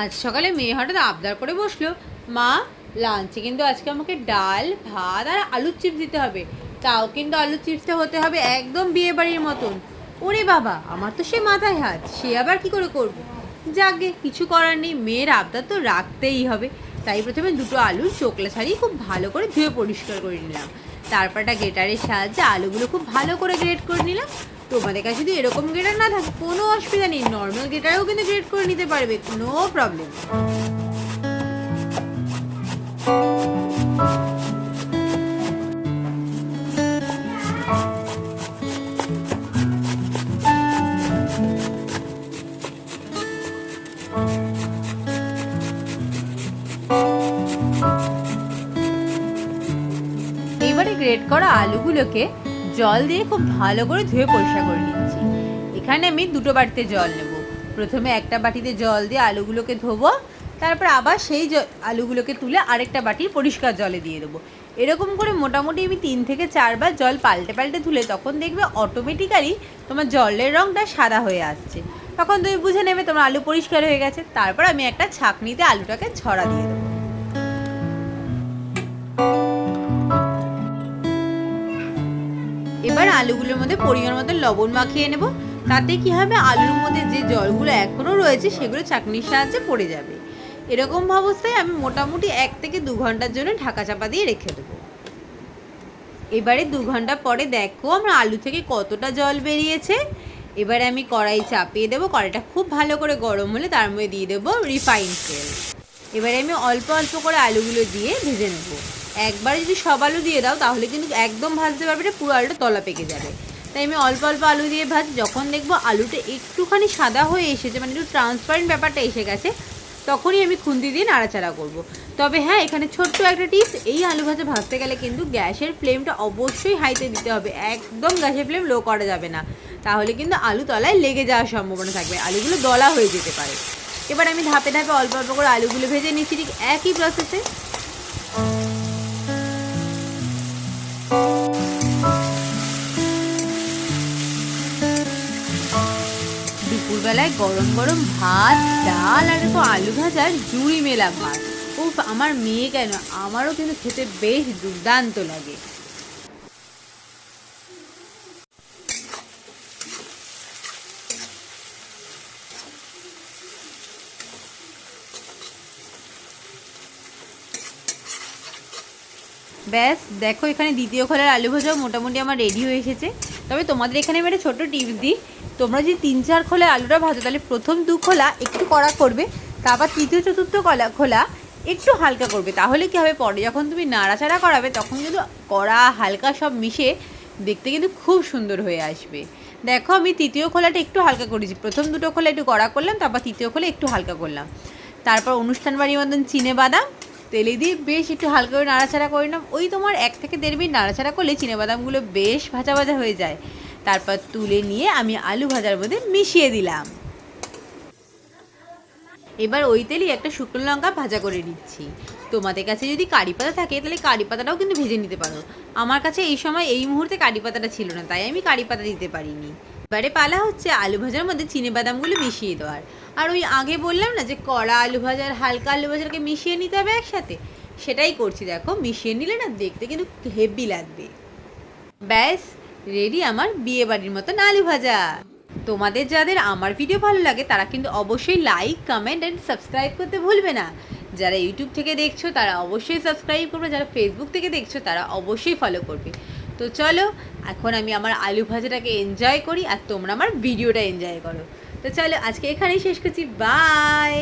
আজ সকালে মেয়ে হঠাৎ আবদার করে বসল, মা লাঞ্চে কিন্তু আজকে আমাকে ডাল, ভাত আর আলুর চিপস দিতে হবে। তাও কিন্তু আলুর চিপসটা হতে হবে একদম বিয়ে বাড়ির মতন। ওরে বাবা, আমার তো সে মাথায় হাত, সে আবার কি করে করব? যাকে কিছু করার নেই, মেয়ের আবদার তো রাখতেই হবে। তাই প্রথমে দুটো আলুর চোকলা ছাড়িয়ে খুব ভালো করে ধুয়ে পরিষ্কার করে নিলাম। তারপর একটা গ্রেটারের সাহায্যে আলুগুলো খুব ভালো করে গ্রেট করে নিলাম। তোমাদের কাছে যদি এরকম গ্রেটার না থাকে, কোনো অসুবিধা নেই। নর্মাল গ্রেটারেও কিন্তু গ্রেট করে নিতে পারবে নো প্রবলেম এবারে গ্রেট করা আলুগুলোকে জল দিয়ে খুব ভালো করে ধুয়ে পরিষ্কার করে নিচ্ছি। এখানে আমি দুটো বাটিতে জল নেব। প্রথমে একটা বাটিতে জল দিয়ে আলুগুলোকে ধোবো, তারপর আবার সেই আলুগুলোকে তুলে আরেকটা বাটির পরিষ্কার জলে দিয়ে দেবো। এরকম করে মোটামুটি আমি তিন থেকে চারবার জল পাল্টে পাল্টে ধুলে তখন দেখবে অটোমেটিক্যালি তোমার জলের রঙটা সাদা হয়ে আসছে। তখন তুমি বুঝে নেবে তোমার আলু পরিষ্কার হয়ে গেছে। তারপর আমি একটা ছাঁকনিতে আলুটাকে ছড়া দিয়ে দেবো। আলুগুলোর মধ্যে পরিমাণ মতো লবণ মাখিয়ে নেব। তাতে কি হবে? আলুর মধ্যে যে জলগুলো এখনও রয়েছে, সেগুলো চাকনির সাহায্যে পড়ে যাবে। এরকম অবস্থায় আমি মোটামুটি এক থেকে দু ঘণ্টার জন্য ঢাকা চাপা দিয়ে রেখে দেবো। এবারে দু ঘণ্টা পরে দেখো আমরা আলু থেকে কতটা জল বেরিয়েছে। এবারে আমি কড়াই চাপিয়ে দেবো। কড়াইটা খুব ভালো করে গরম হলে তার মধ্যে দিয়ে দেবো রিফাইন তেল। এবারে আমি অল্প অল্প করে আলুগুলো দিয়ে ভেজে নেব। একবারে যদি সব আলু দিয়ে দাও, তাহলে কিন্তু একদম ভাজতে পারবে না, পুরো আলুটা তলা পেকে যাবে। তাই আমি অল্প অল্প আলু দিয়ে ভাজ, যখন দেখব আলুটা একটুখানি সাদা হয়ে এসেছে মানে একটু ট্রান্সপারেন্ট ব্যাপারটা এসে গেছে, তখনই আমি খুন্তি দিয়ে নাড়াচাড়া করব। তবে হ্যাঁ এখানে ছোট্ট একটা টিপস এই আলু ভাজা ভাজতে গেলে কিন্তু গ্যাসের ফ্লেমটা অবশ্যই হাইতে দিতে হবে। একদম গ্যাসের ফ্লেম লো করা যাবে না। তাহলে কিন্তু আলু তলায় লেগে যাওয়ার সম্ভাবনা থাকবে, আলুগুলো দলা হয়ে যেতে পারে। এবার আমি ধাপে ধাপে অল্প অল্প করে আলুগুলো ভেজে নিচ্ছি, ঠিক একই প্রসেসে দুপুরবেলায় গরম গরম ভাত, ডাল আর একটু আলু ভাজার জুড়ি মেলা ভাত। উফ, আমার মেয়ে কেন? আমারও কিন্তু খেতে বেশ দুর্দান্ত লাগে। ব্যাস, দেখো এখানে দ্বিতীয় খোলার আলু ভাজাও মোটামুটি আমার রেডি হয়ে এসেছে। তবে তোমাদের এখানে আমি একটা ছোট্ট টিপস দিই। তোমরা যদি তিন চার খোলা আলুটা ভাজো, তাহলে প্রথম দু খোলা একটু কড়া করবে, তারপর তৃতীয় চতুর্থ কলা, খোলা একটু হালকা করবে। তাহলে কি হবে? পরে যখন তুমি নাড়াচাড়া করাবে, তখন কিন্তু কড়া, হালকা সব মিশে দেখতে কিন্তু খুব সুন্দর হয়ে আসবে। দেখো, আমি তৃতীয় খোলাটা একটু হালকা করেছি। প্রথম দুটো খোলা একটু কড়া করলাম, তারপর তৃতীয় খোলা একটু হালকা করলাম। তারপর অনুষ্ঠান বাড়ির মতন চিনে বাদাম তেলে দিয়ে বেশ একটু হালকা করে নাড়াচাড়া করে নিলাম ওই তোমার এক থেকে দেড় মিনিট নাড়াচাড়া করলে বাদামগুলো বেশ ভাজা ভাজা হয়ে যায়। তারপর তুলে নিয়ে আমি আলু ভাজার মধ্যে মিশিয়ে দিলাম। এবার ওই তেলেই একটা শুকনো লঙ্কা ভাজা করে নিচ্ছি। তোমাদের কাছে যদি কারি পাতা থাকে, তাহলে কারি পাতাটাও কিন্তু ভেজে নিতে পারো। আমার কাছে এই সময় এই মুহূর্তে কারি পাতাটা ছিল না, তাই আমি কারি পাতা দিতে পারিনি। এবারে পালা হচ্ছে আলু ভাজার মধ্যে চিনে বাদামগুলো মিশিয়ে দেওয়ার। আর ওই আগে বললাম না যে কড়া আলু ভাজার হালকা আলু ভাজারকে মিশিয়ে নিতে হবে একসাথে? সেটাই করছি, দেখো, মিশিয়ে নিলে না দেখতে কিন্তু হেভি লাগবে। ব্যাস রেডি আমার বিয়ে বাড়ির মতো আলু ভাজা। তোমাদের যাদের আমার ভিডিও ভালো লাগে, তারা কিন্তু অবশ্যই লাইক কমেন্ট অ্যান্ড সাবস্ক্রাইব করতে ভুলবে না। যারা ইউটিউব থেকে দেখছ, তারা অবশ্যই সাবস্ক্রাইব করবে। যারা ফেসবুক থেকে দেখছ, তারা অবশ্যই ফলো করবে। তো চলো, এখন আমি আমার আলু ভাজাটাকে এনজয় করি আর তোমরা আমার ভিডিওটা এনজয় করো। তো চলো আজকে এখানেই শেষ করছি বাই